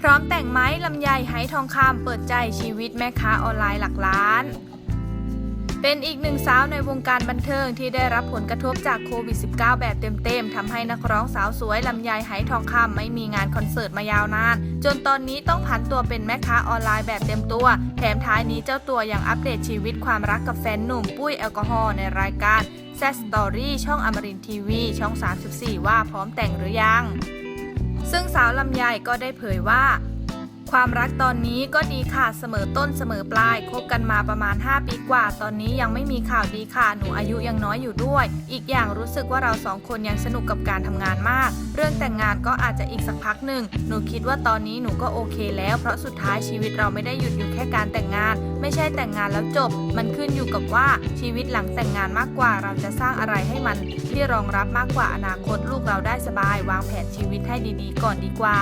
พร้อมแต่งไม้ลำไยไหทองคำเปิดใจชีวิตแม่ค้าออนไลน์หลักล้าน เป็นอีกหนึ่งสาวในวงการบันเทิงที่ได้รับผลกระทบจากโควิด -19 แบบเต็มๆทำให้นักร้องสาวสวยลำไยไหทองคำไม่มีงานคอนเสิร์ตมายาวนาน จนตอนนี้ต้องผันตัวเป็นแม่ค้าออนไลน์แบบเต็มตัว แถมท้ายนี้เจ้าตัวยังอัปเดตชีวิตความรักกับแฟนหนุ่มปุ้ยแอลกอฮอล์ในรายการแซสตอรี่ช่องอมรินทีวีช่อง 34 ว่าพร้อมแต่งหรือยัง ซึ่งสาวลำไยก็ได้เผยว่า ความรักตอนนี้ก็ดีค่ะเสมอต้นเสมอปลายคบกันมาประมาณ 5 ปีกว่า ตอนนี้ยังไม่มีข่าวดีค่ะ หนูอายุยังน้อยอยู่ด้วย อีกอย่างรู้สึกว่าเราสองคนยังสนุกกับการทำงานมาก เรื่องแต่งงานก็อาจจะอีกสักพักหนึ่ง หนูคิดว่าตอนนี้หนูก็โอเคแล้ว เพราะสุดท้ายชีวิตเราไม่ได้หยุดอยู่แค่การแต่งงาน ไม่ใช่แต่งงานแล้วจบ มันขึ้นอยู่กับว่าชีวิตหลังแต่งงานมากกว่า เราจะสร้างอะไรให้มัน ที่รองรับมากกว่าอนาคตลูกเราได้สบายวางแผนชีวิตให้ดีๆ ก่อนดีกว่า